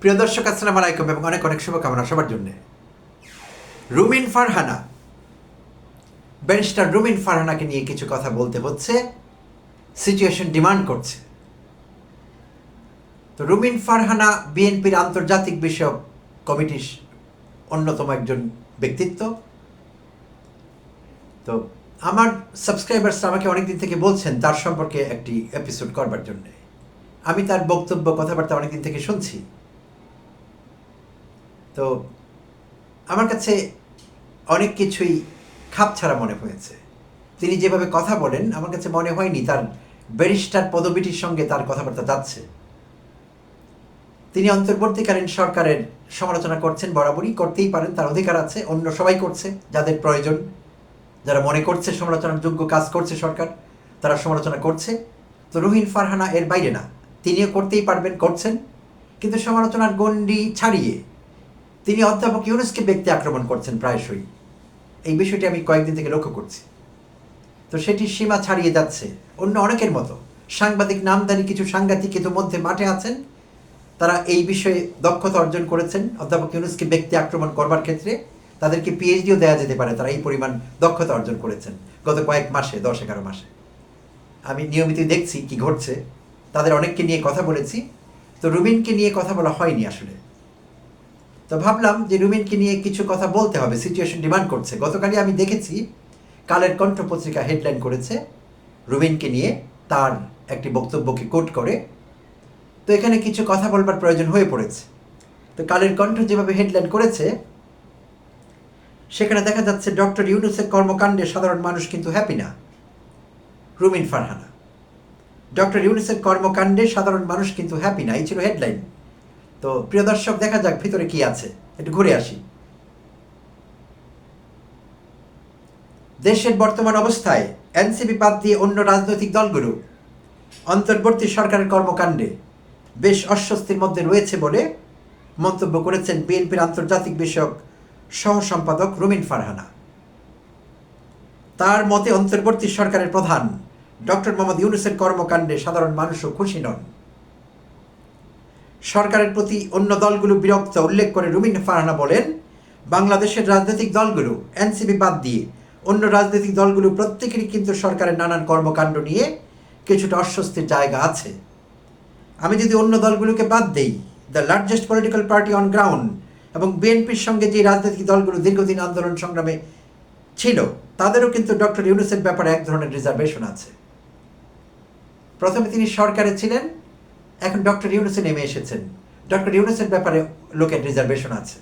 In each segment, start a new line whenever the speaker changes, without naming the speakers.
প্রিয় দর্শক, আসসালাম আলাইকুম এবং অনেক অনেক শুভকামনা সবার জন্যে। রুমিন ফারহানা। ব্যারিস্টার রুমিন ফারহানাকে নিয়ে কিছু কথা বলতে হচ্ছে সিচুয়েশন ডিমান্ড করছে। তো রুমিন ফারহানা বিএনপির আন্তর্জাতিক বিষয়ক কমিটির অন্যতম একজন ব্যক্তিত্ব। তো আমার সাবস্ক্রাইবার্স আমাকে অনেকদিন থেকে বলছেন তার সম্পর্কে একটি এপিসোড করবার জন্যে। আমি তার বক্তব্য, কথাবার্তা অনেকদিন থেকে শুনছি। তো আমার কাছে অনেক কিছুই খাপ ছাড়া মনে হয়েছে। তিনি যেভাবে কথা বলেন, আমার কাছে মনে হয়নি তার ব্যারিস্টার পদবিটির সঙ্গে তার কথাবার্তা যাচ্ছে। তিনি অন্তর্বর্তীকালীন সরকারের সমালোচনা করছেন, বরাবরই করতেই পারেন, তার অধিকার আছে, অন্য সবাই করছে, যাদের প্রয়োজন। যারা মনে করছে সমালোচনার যোগ্য কাজ করছে সরকার, তারা সমালোচনা করছে। তো রুহিন ফারহানা এর বাইরে না, তিনিও করতেই পারবেন, করছেন। কিন্তু সমালোচনার গণ্ডি ছাড়িয়ে তিনি অধ্যাপক ইউনুসকে ব্যক্তি আক্রমণ করছেন প্রায়শই। এই বিষয়টি আমি কয়েকদিন থেকে লক্ষ্য করছি। তো সেটি সীমা ছাড়িয়ে যাচ্ছে। অন্য অনেকের মতো। সাংবাদিক নামদারি কিছু সাংঘাতিক ইতিমধ্যে মাঠে আছেন। তারা এই বিষয়ে দক্ষতা অর্জন করেছেন। অধ্যাপক ইউনুসকে ব্যক্তি আক্রমণ করবার ক্ষেত্রে তাদেরকে পিএইচডিও দেওয়া যেতে পারে। তারা এই পরিমাণ দক্ষতা অর্জন করেছেন গত কয়েক মাসে, দশ এগারো মাসে। আমি নিয়মিত দেখছি কি ঘটছে। তাদের অনেককে নিয়ে কথা বলেছি। তো রুবিনকে নিয়ে কথা বলা হয়নি আসলে। তো ভাবলাম যে রুমিনকে নিয়ে কিছু কথা বলতে হবে সিচুয়েশন ডিমান্ড করছে। গতকালই আমি দেখেছি, কালের কণ্ঠ পত্রিকা হেডলাইন করেছে, রুমিনকে নিয়ে তার একটি বক্তব্যকে কোট করে। তো এখানে কিছু কথা বলবার প্রয়োজন হয়ে পড়েছে। তো কালের কণ্ঠ যেভাবে হেডলাইন করেছে, সেখানে দেখা যাচ্ছে ডক্টর ইউনুসের কর্মকাণ্ডে সাধারণ মানুষ কিন্তু হ্যাপি না। রুমিন ফারহানা। ডক্টর ইউনুসের কর্মকাণ্ডে সাধারণ মানুষ কিন্তু হ্যাপি না, এই ছিল হেডলাইন তো প্রিয় দর্শক, দেখা যাক ভিতরে কি আছে। একটু ঘুরে আসি। দেশের বর্তমান অবস্থায় এনসিপি বাদ দিয়ে অন্য রাজনৈতিক দলগুলো অন্তর্বর্তী সরকারের কর্মকাণ্ডে বেশ অস্বস্তির মধ্যে রয়েছে বলে মন্তব্য করেছেন বিএনপির আন্তর্জাতিক বিষয়ক সহ সম্পাদক রুমিন ফারহানা। তার মতে অন্তর্বর্তী সরকারের প্রধান ডক্টর মোহাম্মদ ইউনুসের কর্মকাণ্ডে সাধারণ মানুষও খুশি নন। সরকারের প্রতি অন্য দলগুলো বিরক্ত উল্লেখ করে রুমিন ফারহানা বলেন, বাংলাদেশের রাজনৈতিক দলগুলো এনসিপি বাদ দিয়ে অন্য রাজনৈতিক দলগুলো প্রত্যেকেরই কিন্তু সরকারের নানান কর্মকাণ্ড নিয়ে কিছুটা অস্বস্তির জায়গা আছে। আমি যদি অন্য দলগুলোকে বাদ দেই, the largest political party on ground এবং বিএনপির সঙ্গে যে রাজনৈতিক দলগুলো দীর্ঘদিন আন্দোলন সংগ্রামে ছিল, তাদেরও কিন্তু ডক্টর ইউনুসের ব্যাপারে এক ধরনের রিজার্ভেশন আছে। প্রথমে তিনি সরকারে ছিলেন এখন ডক্টর ইউনুসে নেমে এসেছেন। ডক্টর ইউনুসের ব্যাপারে লোকের রিজার্ভেশন আছে।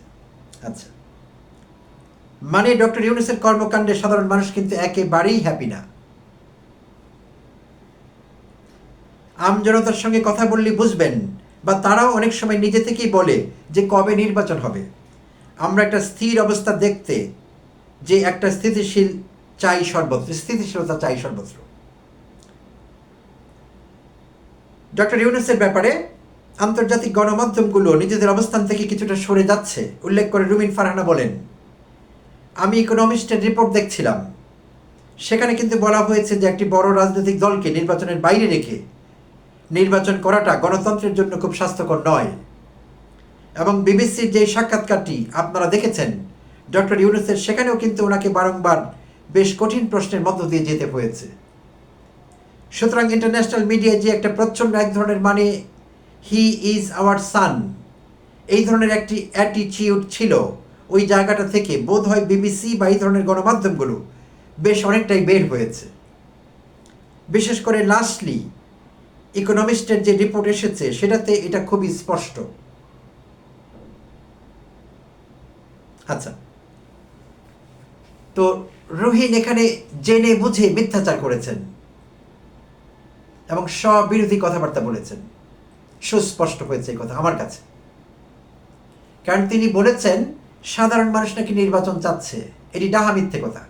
আচ্ছা। মানে ডক্টর ইউনুসের কর্মকাণ্ডে সাধারণ মানুষ কিন্তু একেবারেই হ্যাপি না। আমজনতার সঙ্গে কথা বললে বুঝবেন, বা তারাও অনেক সময় নিজে থেকেই বলে যে কবে নির্বাচন হবে। আমরা একটা স্থির অবস্থা দেখতে যে একটা স্থিতিশীল চাই সর্বত্র, স্থিতিশীলতা চাই সর্বত্র। ডক্টর ইউনুসের ব্যাপারে আন্তর্জাতিক গণমাধ্যমগুলো নিজেদের অবস্থান থেকে কিছুটা সরে যাচ্ছে, উল্লেখ করে রুমিন ফারহানা বলেন। আমি ইকোনমিস্টের রিপোর্ট দেখছিলাম। সেখানে কিন্তু বলা হয়েছে যে একটি বড় রাজনৈতিক দলকে নির্বাচনের বাইরে রেখে নির্বাচন করাটা গণতন্ত্রের জন্য খুব স্বাস্থ্যকর নয়। এবং বিবিসির যে সাক্ষাৎকারটি আপনারা দেখেছেন, ডক্টর ইউনুসের সেখানেও কিন্তু ওনাকে বারংবার বেশ কঠিন প্রশ্নের মধ্য দিয়ে যেতে হয়েছে। সুতরাং ইন্টারন্যাশনাল মিডিয়ায় যে একটা প্রচণ্ড এক ধরনের মানে হি ইজ আওয়ার সান এই ধরনের একটি অ্যাটিচিউড ছিল ওই জায়গাটা থেকে। বোধ হয় বিবিসি বা এই ধরনের গণমাধ্যমগুলো বেশ অনেকটাই বের হয়েছে। বিশেষ করে লাস্টলি ইকোনমিস্টের যে রিপোর্ট এসেছে, সেটাতে এটা খুবই স্পষ্ট। আচ্ছা। তো রোহিন এখানে জেনে বুঝে মিথ্যাচার করেছেন। এবং স্ববিরোধী কথাবার্তা বলেছেন। সুস্পষ্ট হয়েছে এই কথা আমার কাছে। কারণ তিনি বলেছেন, সাধারণ মানুষ নাকি নির্বাচন চাচ্ছে। এটি ডাহা মিথ্যে কথা।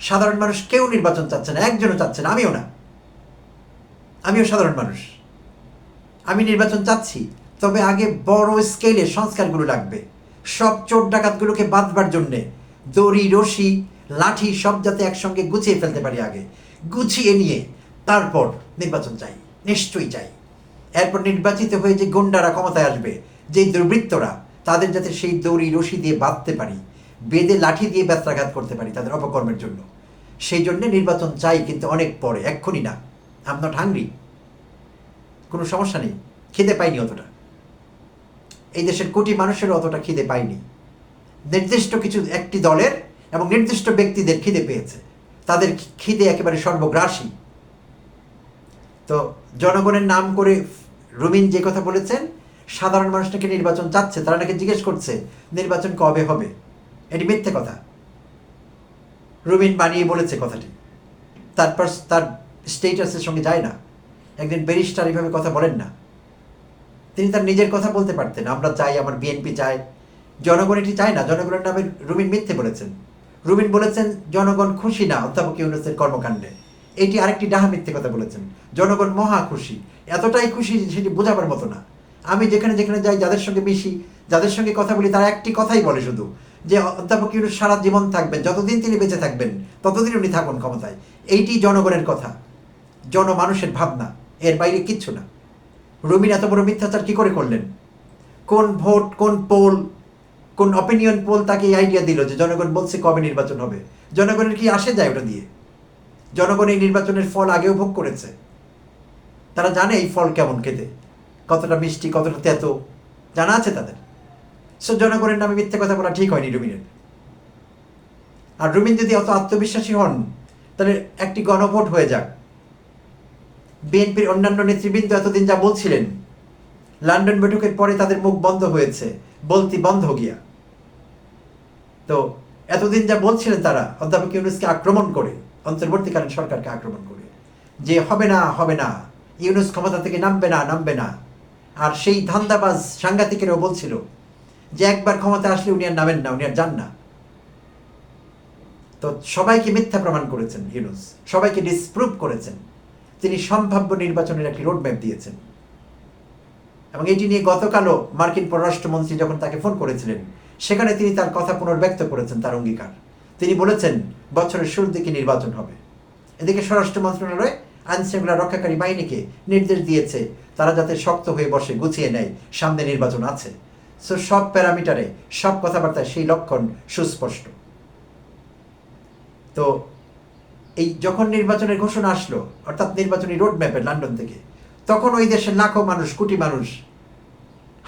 সাধারণ মানুষ কেউ নির্বাচন চাচ্ছে না, একজনও চাচ্ছে না, আমিও না। আমিও সাধারণ মানুষ। আমি নির্বাচন চাচ্ছি, তবে আগে বড় স্কেলে সংস্কারগুলো লাগবে। সব চোর ডাকাতগুলোকে বাঁধবার জন্যে দড়ি, রশি, লাঠি সব যাতে একসঙ্গে গুছিয়ে ফেলতে পারি আগে। গুছিয়ে নিয়ে তারপর নির্বাচন চাই, নিশ্চয়ই চাই। এরপর নির্বাচিত হয়ে যে গুন্ডারা ক্ষমতায় আসবে যে দুর্বৃত্তরা, তাদের যাতে সেই দড়ি রশি দিয়ে বাঁধতে পারি বেদে লাঠি দিয়ে ব্যত্রাঘাত করতে পারি তাদের অপকর্মের জন্য। সেই জন্য নির্বাচন চাই কিন্তু অনেক পরে, এক্ষুনি না। আম নট হাংরি কোনো সমস্যা নেই। খিদে পাইনি অতটা। এই দেশের কোটি মানুষেরও অতটা খিদে পাইনি। নির্দিষ্ট কিছু একটি দলের এবং নির্দিষ্ট ব্যক্তিদের খিদে পেয়েছে। তাদের খিদে একেবারে সর্বগ্রাসী। তো জনগণের নাম করে রুমিন যে কথা বলেছেন, সাধারণ মানুষ নাকি নির্বাচন চাচ্ছে, তারা নাকি জিজ্ঞেস করছে, নির্বাচন কবে হবে? এটি মিথ্যে কথা। রুমিন বানিয়ে বলেছে কথাটি। তারপর তার স্টেটাসের সঙ্গে যায় না। একদিন ব্যারিস্টার এইভাবে কথা বলেন না। তিনি তার নিজের কথা বলতে পারতেন, আমরা চাই, আমার বিএনপি চাই জনগণ এটি চায় না, জনগণের নামে রুমিন মিথ্যে বলেছেন। রুমিন বলেছেন, জনগণ খুশি না অধ্যাপক ইউনুসের কর্মকাণ্ডে। এটি আরেকটি ডাহা মিথ্যে কথা বলেছেন। জনগণ মহা খুশি। এতটাই খুশি সেটি বোঝাবার মতো না। আমি যেখানে যেখানে যাই, যাদের সঙ্গে মিশি, যাদের সঙ্গে কথা বলি, তারা একটি কথাই বলে শুধু, যে অধ্যাপক ইউনুস সারা জীবন থাকবেন, যতদিন তিনি বেঁচে থাকবেন, ততদিন উনি থাকুন ক্ষমতায়। এইটি জনগণের কথা। জনমানুষের ভাবনা। এর বাইরে কিচ্ছু না। রুমিন এত বড় মিথ্যাচার কি করে করলেন? কোন ভোট, কোন পোল, কোন অপিনিয়ন পোল তাকে এই আইডিয়া দিল যে জনগণ বলছে কবে নির্বাচন হবে? জনগণের কি আসে যায় ওটা দিয়ে? জনগণ এই নির্বাচনের ফল আগেও ভোগ করেছে। তারা জানে এই ফল কেমন খেতে, কতটা মিষ্টি, কতটা তেতো, জানা আছে তাদের। সো জনগণের নামে মিথ্যে কথা বলা ঠিক হয়নি রুমিনের। আর রুমিন যদি অত আত্মবিশ্বাসী হন, তাহলে একটি গণভোট হয়ে যাক। বিএনপির অন্যান্য নেতৃবৃন্দ এতদিন যা বলছিলেন, লন্ডন বৈঠকের পরে তাদের মুখ বন্ধ হয়েছে, বলতি বন্ধ গিয়া। তো, এতদিন যা বলছিলেন তারা, অধ্যাপক ইউনুসকে আক্রমণ করে অন্তর্বর্তীকালীন সরকারকে আক্রমণ করে। যে হবে না হবে না। ইউনুস ক্ষমতা থেকে নামবে না নামবে না। আর সেই ধান্দাবাজ সাংঘাতিকেরও বলছিল যে একবার ক্ষমতা আসলে উনি আর নামেন না, উনি আর যান না। তো সবাইকে মিথ্যা প্রমাণ করেছেন ইউনুস। সবাইকে ডিসপ্রুভ করেছেন। তিনি সম্ভাব্য নির্বাচনের একটি রোডম্যাপ দিয়েছেন। এবং এটি নিয়ে গতকালও মার্কিন পররাষ্ট্রমন্ত্রী যখন তাকে ফোন করেছিলেন, সেখানে তিনি তার কথা পুনর্ব্যক্ত করেছেন তার অঙ্গীকার। তিনি বলেছেন, বছরের শুরুর দিকে নির্বাচন হবে। এদিকে স্বরাষ্ট্র মন্ত্রণালয় আইন শৃঙ্খলা রক্ষাকারী বাহিনীকে নির্দেশ দিয়েছে, তারা যাতে শক্ত হয়ে বসে গুছিয়ে নেয়, সামনে নির্বাচন আছে। সো সব প্যারামিটারে, সব কথাবার্তায় সেই লক্ষণ সুস্পষ্ট। তো এই যখন নির্বাচনের ঘোষণা আসলো, অর্থাৎ নির্বাচনী রোড রোডম্যাপে লন্ডন থেকে, তখন ওই দেশের লাখো মানুষ, কোটি মানুষ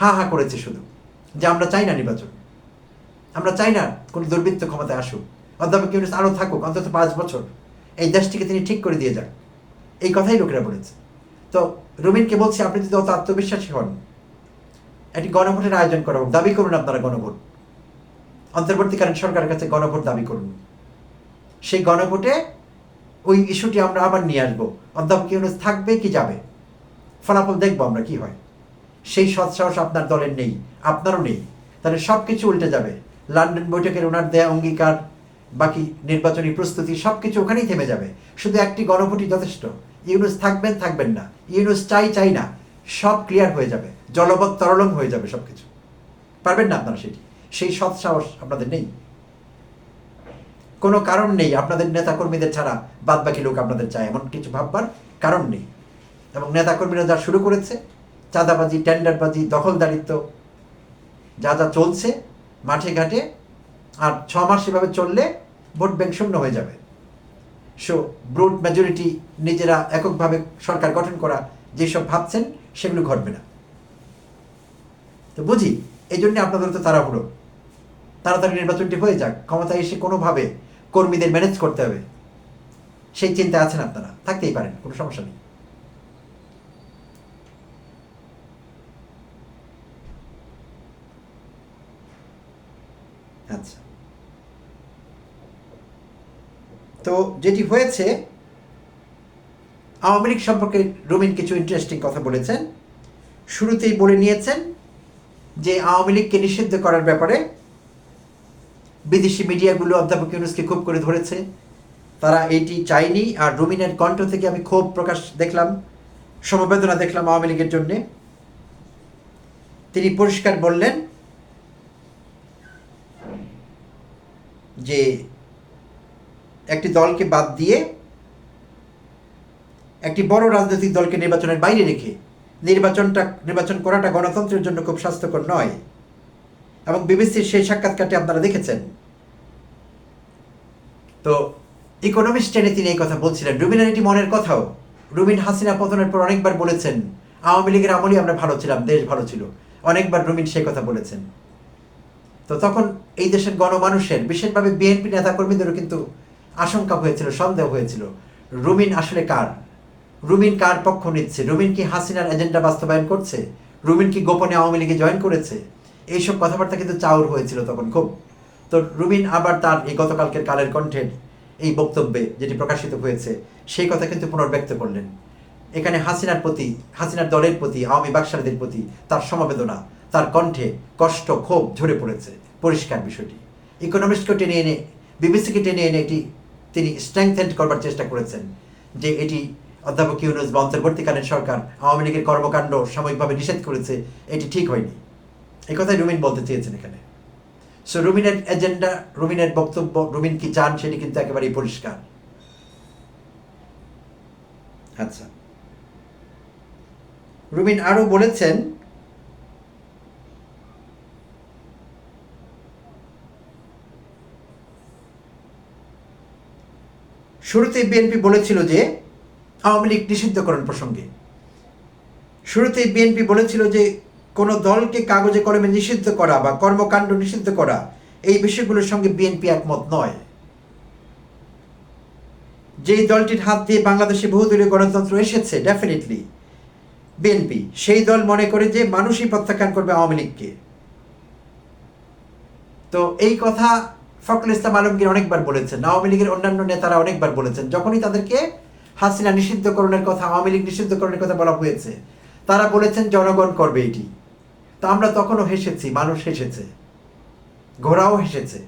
হা হা করেছে শুধু যে আমরা চাই না নির্বাচন। আমরা চাই না কোনো দুর্বৃত্ত ক্ষমতায় আসুক। অধ্যাপক ইউনুস আরও থাকুক, অন্তত পাঁচ বছর। এই দেশটিকে তিনি ঠিক করে দিয়ে যান। এই কথাই লোকেরা বলেছে। তো রুমিনকে বলছি, আপনি যদি অত আত্মবিশ্বাসী হন একটি গণভোটের আয়োজন করা হোক, দাবি করুন আপনারা গণভোট। অন্তর্বর্তীকালীন সরকারের কাছে গণভোট দাবি করুন। সেই গণভোটে ওই ইস্যুটি আমরা আবার নিয়ে আসব। অধ্যাপক ইউনুস থাকবে কি যাবে? ফলাফল দেখব আমরা কি হয়। সেই সৎসাহস আপনার দলের নেই, আপনারও নেই। তাহলে সব কিছু উল্টে যাবে। লন্ডন বৈঠকের ওনার দেয়া অঙ্গীকার বাকি নির্বাচনী প্রস্তুতি সব কিছু ওখানেই থেমে যাবে। শুধু একটি গণভোটই যথেষ্ট। ইউনুস থাকবেন থাকবেন না। ইউনুস চাই চাই না। সব ক্লিয়ার হয়ে যাবে। জলবৎ তরলং হয়ে যাবে সব কিছু পারবেন না আপনারা সেটি। সেই সৎ সাহস আপনাদের নেই। কোনো কারণ নেই আপনাদের নেতাকর্মীদের ছাড়া। বাদ বাকি লোক আপনাদের চায় এমন কিছু ভাববার কারণ নেই। এবং নেতাকর্মীরা যা শুরু করেছে, চাঁদাবাজি, টেন্ডারবাজি, দখলদারিত্ব, যা যা চলছে, মাঠে ঘাটে আর ছ মাস এভাবে চললে ভোট ব্যাংক শূন্য হয়ে যাবে। সো ব্রুট মেজরিটি নিজেরা এককভাবে সরকার গঠন করা যেসব ভাবছেন, সেগুলো ঘটবে না। তো বুঝি এই জন্য আপনাদের তো তাড়াহুড়ো। তাড়াতাড়ি নির্বাচনটি হয়ে যাক, ক্ষমতায় এসে কোনোভাবে কর্মীদের ম্যানেজ করতে হবে। সেই চিন্তা আছেন আপনারা, থাকতেই পারেন, কোনো সমস্যা নেই। আচ্ছা। তো যেটি হয়েছে, আওয়ামী লীগ সম্পর্কে রুমিন কিছু ইন্টারেস্টিং কথা বলেছেন। শুরুতেই বলে নিয়েছেন যে আওয়ামী লীগকে নিষিদ্ধ করার ব্যাপারে বিদেশি মিডিয়াগুলো অধ্যাপক ইউনুসকে খুব করে ধরেছে। তারা এটি চায়নি আর রুমিনের কণ্ঠ থেকে আমি ক্ষোভ প্রকাশ দেখলাম, সমবেদনা দেখলাম আওয়ামী লীগের জন্যে। তিনি পরিষ্কার বললেন যে একটি দলকে বাদ দিয়ে একটি বড় রাজনৈতিক দলকে নির্বাচনের বাইরে রেখে নির্বাচনটা, নির্বাচন করাটা গণতন্ত্রের জন্য খুব স্বাস্থ্যকর নয়। এবং বিবিসির সেই সাক্ষাৎকারটি আপনারা দেখেছেন। তো ইকোনমিক্স টেনে তিনি এই কথা বলছিলেন। রুবিনের এটি মনের কথাও। রুবিন হাসিনা পতনের পর অনেকবার বলেছেন, আওয়ামী লীগের আমলেই আমরা ভালো ছিলাম, দেশ ভালো ছিল। অনেকবার রুবিন সেই কথা বলেছেন। তো তখন এই দেশের গণমানুষের, বিশেষভাবে বিএনপি নেতাকর্মীদেরও কিন্তু আশঙ্কা হয়েছিল, সন্দেহ হয়েছিল। রুমিন আসলে কার? রুমিন কার পক্ষ নিচ্ছে? রুমিন কি হাসিনার এজেন্ডা বাস্তবায়ন করছে? রুমিন কি গোপনে আওয়ামী লীগে জয়েন করেছে? এইসব কথাবার্তা কিন্তু চাউর হয়েছিল তখন খুব। তো রুমিন আবার তার এই গতকালকের কালের কণ্ঠের এই বক্তব্যে যেটি প্রকাশিত হয়েছে, সেই কথা কিন্তু পুনর্ব্যক্ত করলেন। এখানে হাসিনার প্রতি, হাসিনার দলের প্রতি, আওয়ামী বাকশালীদের প্রতি তার সমবেদনা, তার কণ্ঠে কষ্ট ক্ষোভ ঝরে পড়েছে। পরিষ্কার বিষয়টি। ইকোনমিক্সকে টেনে এনে, বিবিসিকে টেনে এনে এটি তিনি স্ট্রেংথেন্ড করবার চেষ্টা করেছেন যে এটি অধ্যাপক ইউনুস বা অন্তর্বর্তীকালীন সরকার, আওয়ামী লীগের কর্মকাণ্ড সাময়িকভাবে নিষেধ করেছে, এটি ঠিক হয়নি। এই কথাই রুমিন বলতে চেয়েছেন এখানে। সো রুমিনের এজেন্ডা রুমিনের বক্তব্য, রুমিন কি চান সেটি কিন্তু একেবারেই পরিষ্কার। আচ্ছা। রুমিন আরও বলেছেন শুরুতে বিএনপি বলেছিল যে আওয়ামী লীগ নিষিদ্ধকরণ প্রসঙ্গে। শুরুতেই বিএনপি বলেছিল যে কোনো দলকে কাগজে কলমে নিষিদ্ধ করা বা কর্মকাণ্ড নিষিদ্ধ করা এই বিষয়গুলোর সঙ্গে বিএনপি একমত নয়। যেই দলটির হাত দিয়ে বাংলাদেশে বহুদলীয় গণতন্ত্র এসেছে ডেফিনেটলি বিএনপি সেই দল মনে করে যে মানুষই প্রত্যাখ্যান করবে আওয়ামী লীগকে। তো এই কথা ফখরুল ইসলাম আলমগীর অনেকবার বলেছেন, আওয়ামী লীগের অন্যান্য নেতারা অনেকবার বলেছেন, যখনই তাদেরকে হাসিনা নিষিদ্ধকরণের কথা, আওয়ামী লীগ নিষিদ্ধকরণের কথা বলা হয়েছে, তারা বলেছেন জনগণ করবে এটি। তো আমরা তখনও হেসেছি, মানুষ হেসেছে, ঘোড়াও হেসেছে।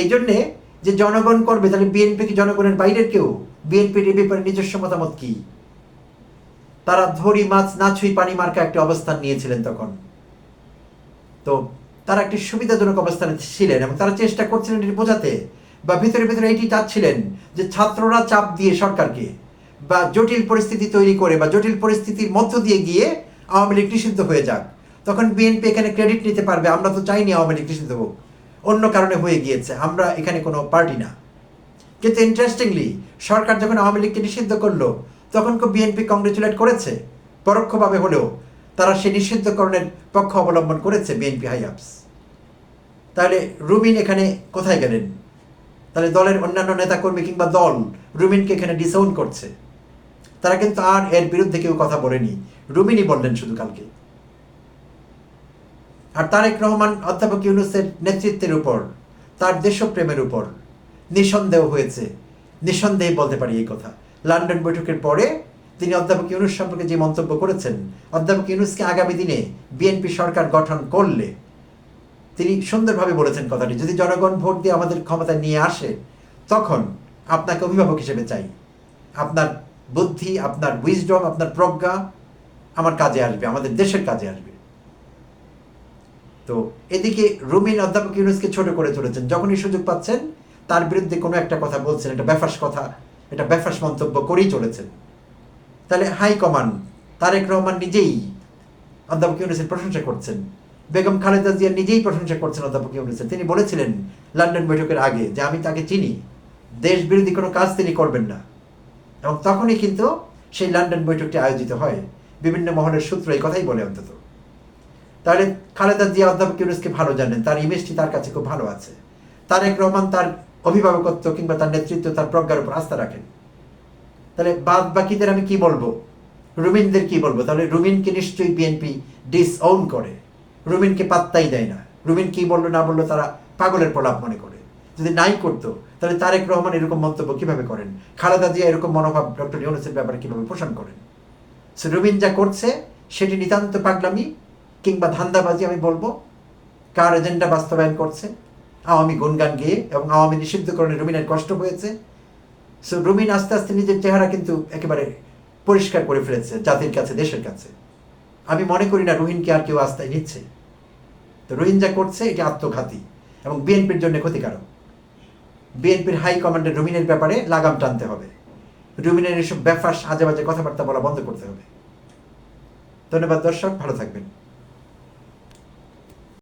এই জন্যে যে জনগণ করবে, তাহলে বিএনপি কি জনগণের বাইরের কেউ? বিএনপির এ ব্যাপারে নিজস্ব মতামত কি? তারা ধরি মাছ না ছুঁই পানি মার্কা একটা অবস্থান নিয়েছিলেন তখন। তো তারা একটি সুবিধাজনক অবস্থানে ছিলেন এবং তারা চেষ্টা করছিলেন এটি বোঝাতে বা ভিতরে ভিতরে এটি চাচ্ছিলেন যে ছাত্ররা চাপ দিয়ে সরকারকে বা জটিল পরিস্থিতি তৈরি করে বা জটিল পরিস্থিতির মধ্য দিয়ে গিয়ে আওয়ামী লীগ নিষিদ্ধ হয়ে যাক। তখন বিএনপি এখানে ক্রেডিট নিতে পারবে, আমরা তো চাইনি আওয়ামী লীগ নিষিদ্ধ হোক। অন্য কারণে হয়ে গিয়েছে, আমরা এখানে কোনো পার্টি না। কিন্তু ইন্টারেস্টিংলি সরকার যখন আওয়ামী লীগকে নিষিদ্ধ করল, তখন কেউ বিএনপি কংগ্রেচুলেট করেছে। পরোক্ষভাবে হলেও তারা সেই নিষিদ্ধকরণের পক্ষ অবলম্বন করেছে বিএনপি হাইয়াপস তাহলে রুবিন এখানে কোথায় গেলেন? তাহলে দলের অন্যান্য নেতাকর্মী কিংবা দল রুমিনকে এখানে ডিসাউন করছে। তারা কিন্তু আর এর বিরুদ্ধে কেউ কথা বলেনি। রুমিনই বললেন শুধু কালকে। আর তারেক রহমান, অধ্যাপক ইউনুসের নেতৃত্বের উপর, তার দেশপ্রেমের উপর নিঃসন্দেহ হয়েছে। নিঃসন্দেহে বলতে পারি এই কথা। লন্ডন বৈঠকের পরে তিনি অধ্যাপক ইউনুস সম্পর্কে যে মন্তব্য করেছেন, অধ্যাপক ইউনুসকে আগামী দিনে বিএনপি সরকার গঠন করলে তিনি সুন্দরভাবে বলেছেন কথাটি, যদি জনগণ ভোট দিয়ে আমাদের ক্ষমতায় নিয়ে আসে, তখন আপনাকে অভিভাবক হিসেবে চাই। আপনার বুদ্ধি, আপনার উইজডম আপনার প্রজ্ঞা আমার কাজে আসবে, আমাদের দেশের কাজে আসবে। তো এদিকে রুমিন অধ্যাপক ইউনুসকে ছোট করে চলেছেন যখনই সুযোগ পাচ্ছেন, তার বিরুদ্ধে কোনো একটা কথা বলছেন এটা ব্যাফাস কথা এটা ব্যাফাস মন্তব্য করেই চলেছেন। তাহলে হাইকমান্ড তারেক রহমান নিজেই অধ্যাপক ইউনুসের প্রশংসা করছেন। বেগম খালেদা জিয়া নিজেই প্রশংসা করছেন, অধ্যাপক ইউনুসের তিনি বলেছিলেন লন্ডন বৈঠকের আগে যে আমি তাকে চিনি দেশ বিরোধী কোনো কাজ তিনি করবেন না। এবং তখনই কিন্তু সেই লন্ডন বৈঠকটি আয়োজিত হয়। বিভিন্ন মহলের সূত্র এই কথাই বলে অন্তত। তাহলে খালেদা জিয়া, অধ্যাপক ইউনুসকে ভালো জানেন, তার ইমেজটি তার কাছে খুব ভালো আছে। তারেক রহমান তার অভিভাবকত্ব কিংবা তার নেতৃত্ব, তার প্রজ্ঞার উপর আস্থা রাখেন। তাহলে বাদ বাকিদের আমি কি বলব? রুমিনদের কি বলব? তাহলে রুমিনকে নিশ্চয়ই বিএনপি ডিসওন করে। রুমিনকে পাত্তাই দেয় না। রুমিন কি বলল, না বলল, তারা পাগলের প্রলাপ মনে করে। যদি নাই করতো, তাহলে তারেক রহমান এরকম মন্তব্য কীভাবে করেন? খালেদা জিয়া এরকম মনোভাব ডক্টর ইউনুসের ব্যাপারে কীভাবে পোষণ করেন? সে রুমিন যা করছে, সেটি নিতান্ত পাগলামি কিংবা ধান্দাবাজি আমি বলব। কার এজেন্ডা বাস্তবায়ন করছে? আওয়ামী গুনগান গেয়ে এবং আওয়ামী নিষিদ্ধকরণে রুমিনের কষ্ট হয়েছে। সো রুমিন আস্তে আস্তে নিজের চেহারা কিন্তু একেবারে পরিষ্কার করে ফেলেছে, জাতির কাছে, দেশের কাছে। আমি মনে করি না রোহিনকে আর কেউ আস্থায় নিচ্ছে। তো রোহিন যা করছে, এটি আত্মঘাতী এবং বিএনপির জন্য ক্ষতিকারক। বিএনপির হাই কমান্ডের রুমিনের ব্যাপারে লাগাম টানতে হবে। রুমিনের এসব ব্যাপার সাজে বাজে কথাবার্তা বলা বন্ধ করতে হবে। ধন্যবাদ দর্শক, ভালো থাকবেন।